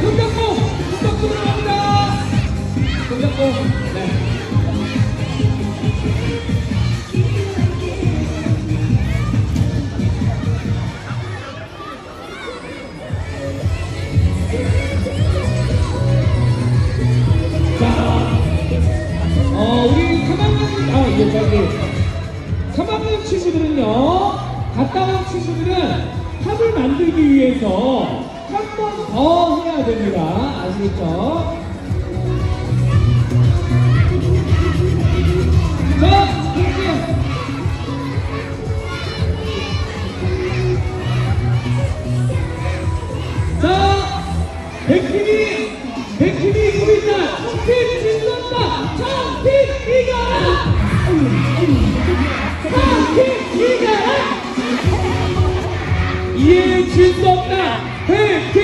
손 잡고 손 잡고 들어갑니다 손 잡고 네. 자, 어, 우리 가방님, 아, 예, 저기. 가방님 치수들은요, 갔다 온 치수들은 탑을 만들기 위해서 한 번 더 해야 됩니다. 아시겠죠? 자, 할게요. 자, 백희이 우리 딸, 청필 진선다, 청필 이가라! 이가라! 이에 진선다, 백희